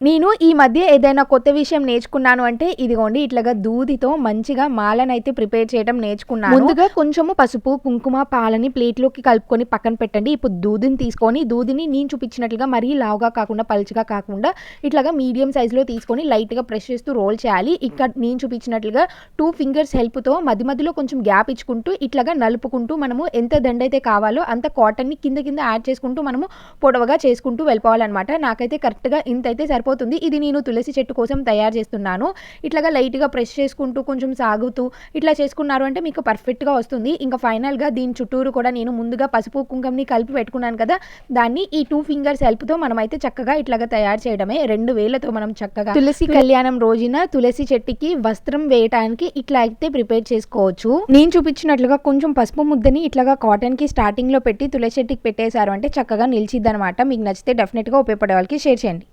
నేను ఈ మధ్య ఏదైనా కొత్త విషయం నేర్చుకున్నాను అంటే ఇదిగోండి ఇట్లాగా దూదితో మంచిగా మాలనైతే ప్రిపేర్ చేయడం నేర్చుకున్నాను. ముందుగా కొంచెము పసుపు కుంకుమ పాలని ప్లేట్లోకి కలుపుకొని పక్కన పెట్టండి. ఇప్పుడు దూదిని తీసుకొని దూదిని నేను చూపించినట్లుగా మరీ లావుగా కాకుండా పలుచగా కాకుండా ఇట్లాగా మీడియం సైజులో తీసుకొని లైట్గా ప్రెస్ చేస్తూ రోల్ చేయాలి. ఇక్కడ నేను చూపించినట్లుగా టూ ఫింగర్స్ హెల్ప్తో మధ్య మధ్యలో కొంచెం గ్యాప్ ఇచ్చుకుంటూ ఇట్లాగా నలుపుకుంటూ మనము ఎంత దండ అయితే కావాలో అంత కాటన్ని కింద కింద యాడ్ చేసుకుంటూ మనము పొడవగా చేసుకుంటూ వెళ్ళిపోవాలన్నమాట. నాకైతే కరెక్ట్గా ఇంత అయితే సరిపోతుంది. ఇది నేను తులసి చెట్టు కోసం తయారు చేస్తున్నాను. ఇట్లాగా లైట్గా ప్రెస్ చేసుకుంటూ కొంచెం సాగుతూ ఇట్లా చేసుకున్నారు అంటే మీకు పర్ఫెక్ట్గా వస్తుంది. ఇంకా ఫైనల్గా దీని చుట్టూరు కూడా నేను ముందుగా పసుపు కుంకంని కలిపి పెట్టుకున్నాను కదా దాన్ని ఈ టూ ఫింగర్స్ హెల్ప్తో మనమైతే చక్కగా ఇట్లాగా తయారు చేయడమే. రెండు వేలతో మనం చక్కగా తులసి కళ్యాణం రోజున తులసి చెట్టుకి వస్త్రం వేయడానికి ఇట్లా అయితే ప్రిపేర్ చేసుకోవచ్చు. నేను చూపించినట్లుగా కొంచెం పసుపు ముద్దని ఇట్లాగా కాటన్కి స్టార్టింగ్లో పెట్టి తులసి చెట్టుకి పెట్టేశారు అంటే చక్కగా నిలిచిద్ది అనమాట మీకు నచ్చితే డెఫినెట్గా ఉపయోగపడే వాళ్ళకి షేర్ చేయండి.